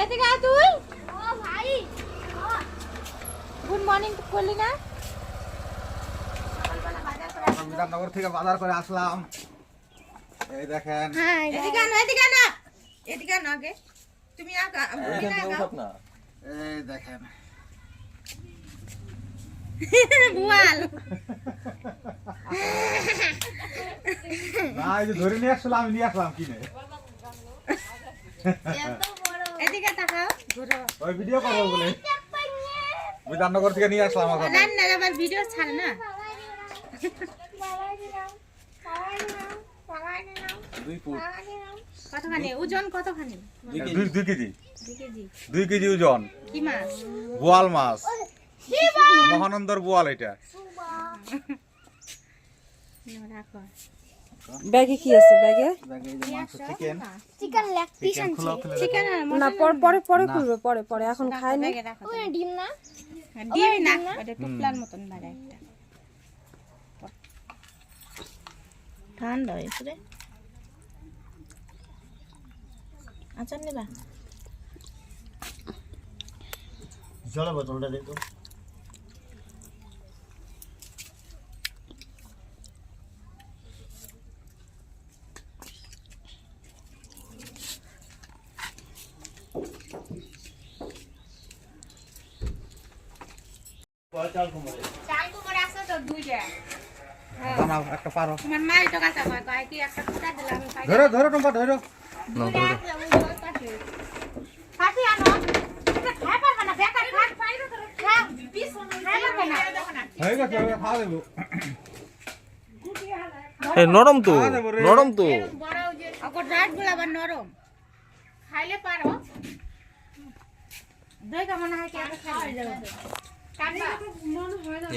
এদিকে আয় তুই। গুড মর্নিং করলি না? বিধাননগর থেকে বাজার করে আসলাম। এই দেখেন। এদিকে আনো এদিকে আনো এদিকে আনো আগে। তুমি আগা। এই দেখেন বুয়াল। না এই ধরে নিয়ে আসলাম আমি নিয়ে আসলাম কিনে। ওই ভিডিও করব বলে। বিধাননগর থেকে নিয়ে আসলাম ওখানে। রান্নার আবার ভিডিও ছাড়ে না। দুই কতখানি? ওজন কতখানি? দুই দুই কেজি। দুই কেজি। ওজন। কি মাছ? বোয়াল মাছ। মহানন্দর বোয়াল এটা। রাখো। ব্যাগে কি আছে? ব্যাগে? চিকেন লেগ পিস না পরে পরে পরে খুলবে পরে পরে। এখন রাখো ওখানে ডিম না? দিবি না টুকলার মতন বাড়া একটা। ঠান্ডা হয়েছে রে। আচার নেবা? জলের বোতলটা দে চাল কুমড়ে চাল কুমড় আছে তো দুইটা বানাও একটা পারো তোমার মাই তো কাঁচা কয় কয় কি একটা কুটা দিলাম আমি পাই ধরো ধরো টম্পা ধরো পাটি আনো। এটা খাই পারবে না বেকার খাট পাইরো তো খা। পিস খাই পারবে না হয়ে গেছে এবার খাওয়া দেবো। এ নরম তো খাওয়া দেবো রে। নরম তো। বড় যে অকর রাতগুলা আবার নরম খাইলে পারো দেখা মনে হয় কি আগে খাই যাবে কাটবা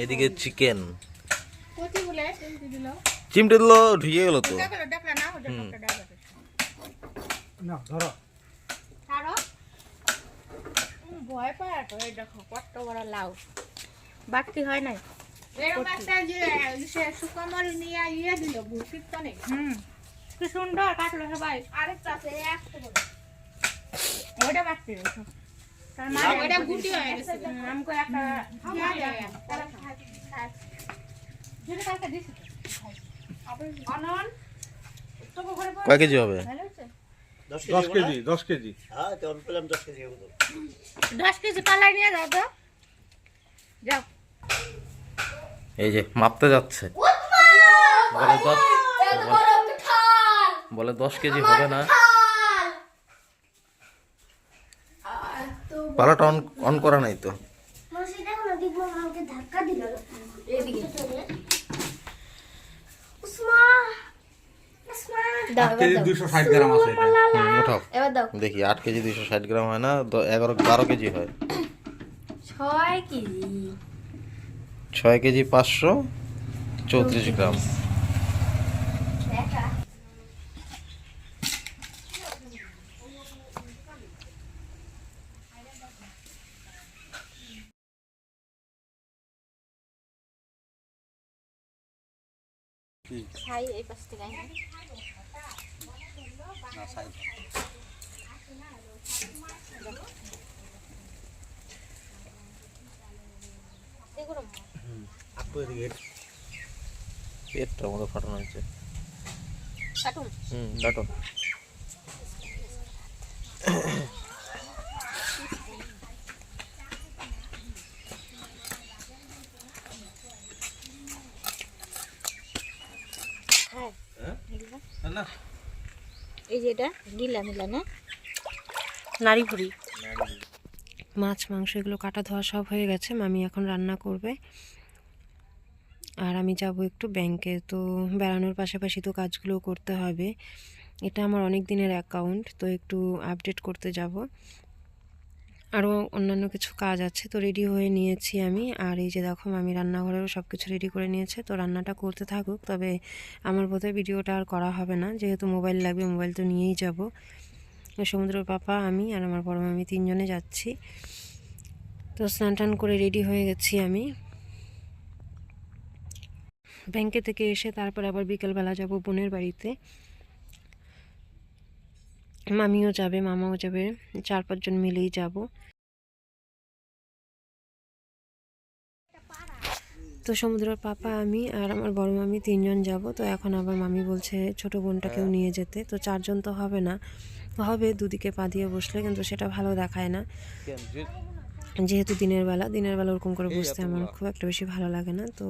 এদিকে চিকেন চিমটি দিল। চিমটে দিল ঢুকে গেল তো। ধরো। ভয় পায় তো এই দেখো কত বড় লাউ। বাড়তি হয় নাই? ইয়ে দিল ভুষিত তো নেই। হুম। কি সুন্দর কাটলো সবাই। আরেকটা আছে একটা ওটা বাড়তি কয় কেজি হবে? দশ কেজি কেজি দশ কেজি। হ্যাঁ পেলাম দশ কেজি হবে দশ কেজি কালাই নিয়ে যাও তো। যাও। এই যে মাপতে যাচ্ছে। বলে দশ বলে দশ কেজি হবে না। পালাটা অন অন করা নাই তো। মাসি দেখো আট কেজি দুইশো ষাট গ্রাম আছে এটা। হুম, উঠাও দেখি আট কেজি দুইশো ষাট গ্রাম হয় না এগারো বারো কেজি হয়। ছয় কেজি। ছয় কেজি পাঁচশো চৌত্রিশ গ্রাম দেখা ছাই এই পাশ থেকে আইনা। পেটটা মতো ফাটানো হয়েছে। কাটুন কাটো এই যে এটা গিলা মিলা না? নারী ভুড়ি মাছ মাংস এগুলো কাটা ধোয়া সব হয়ে গেছে মামি এখন রান্না করবে। আর আমি যাব একটু ব্যাংকে তো বেড়ানোর পাশাপাশি তো কাজগুলো করতে হবে। এটা আমার অনেক দিনের অ্যাকাউন্ট তো একটু আপডেট করতে যাব। আরও অন্যান্য কিছু কাজ আছে, তো রেডি হয়ে নিয়েছি আমি। আর এই যে দেখো আমি রান্নাঘরেও সব কিছু রেডি করে নিয়েছে, তো রান্নাটা করতে থাকুক। তবে আমার বোধহয় ভিডিওটা আর করা হবে না। যেহেতু মোবাইল লাগবে মোবাইল তো নিয়েই যাব। সমুদ্রের পাপা, আমি আর আমার বড় মামি তিনজনে যাচ্ছি। তো স্নান টান করে রেডি হয়ে গেছি আমি। ব্যাংকে থেকে এসে তারপর আবার বিকেলবেলা যাব বোনের বাড়িতে। মামিও যাবে মামাও যাবে চার পাঁচজন মিলেই যাব। তো সমুদ্রের পাপা আমি আর আমার বড় মামি তিনজন যাব। তো এখন আবার মামি বলছে ছোট বোনটাকেও নিয়ে যেতে। তো চারজন তো হবে না। হবে দুদিকে পা দিয়ে বসলে কিন্তু সেটা ভালো দেখায় না। যেহেতু দিনের বেলা দিনের বেলা ওরকম করে বসতে আমার খুব একটা বেশি ভালো লাগে না। তো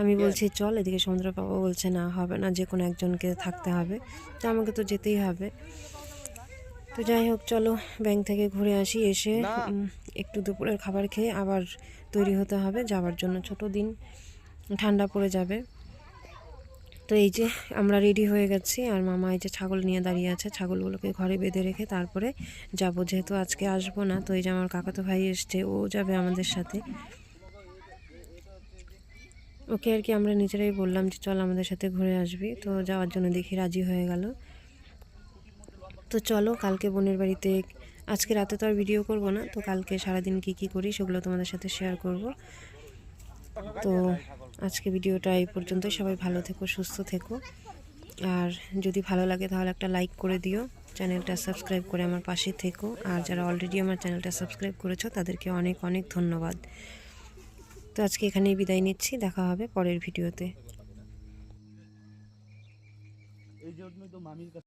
আমি বলছি চল এদিকে সমুদ্র বাবা বলছে না হবে না যে কোনো একজনকে থাকতে হবে। তো আমাকে তো যেতেই হবে। তো যাই হোক চলো ব্যাংক থেকে ঘুরে আসি এসে একটু দুপুরের খাবার খেয়ে আবার তৈরি হতে হবে যাওয়ার জন্য ছোট দিন ঠান্ডা পড়ে যাবে। তো এই যে আমরা রেডি হয়ে গেছি আর মামা এই যে ছাগল নিয়ে দাঁড়িয়ে আছে ছাগলগুলোকে ঘরে বেঁধে রেখে তারপরে যাব যেহেতু আজকে আসব না তো এই যে আমার কাকাতো ভাই এসছে ও যাবে আমাদের সাথে। ওকে আর কি আমরা নিজেরাই বললাম যে চল আমাদের সাথে ঘুরে আসবি। তো যাওয়ার জন্য দেখি রাজি হয়ে গেল। তো চলো কালকে বোনের বাড়িতে, আজকে রাতে তো আর ভিডিও করব না, তো কালকে সারাদিন কি কি করি সেগুলো তোমাদের সাথে শেয়ার করব। তো আজকে ভিডিওটা এই পর্যন্ত, সবাই ভালো থেকো, সুস্থ থেকো। আর যদি ভালো লাগে তাহলে একটা লাইক করে দিও চ্যানেলটা সাবস্ক্রাইব করে আমার পাশে থেকো। আর যারা অলরেডি আমার চ্যানেলটা সাবস্ক্রাইব করেছ তাদেরকে অনেক অনেক ধন্যবাদ। তো আজকে এখানেই বিদায় নিচ্ছি দেখা হবে পরের ভিডিওতে।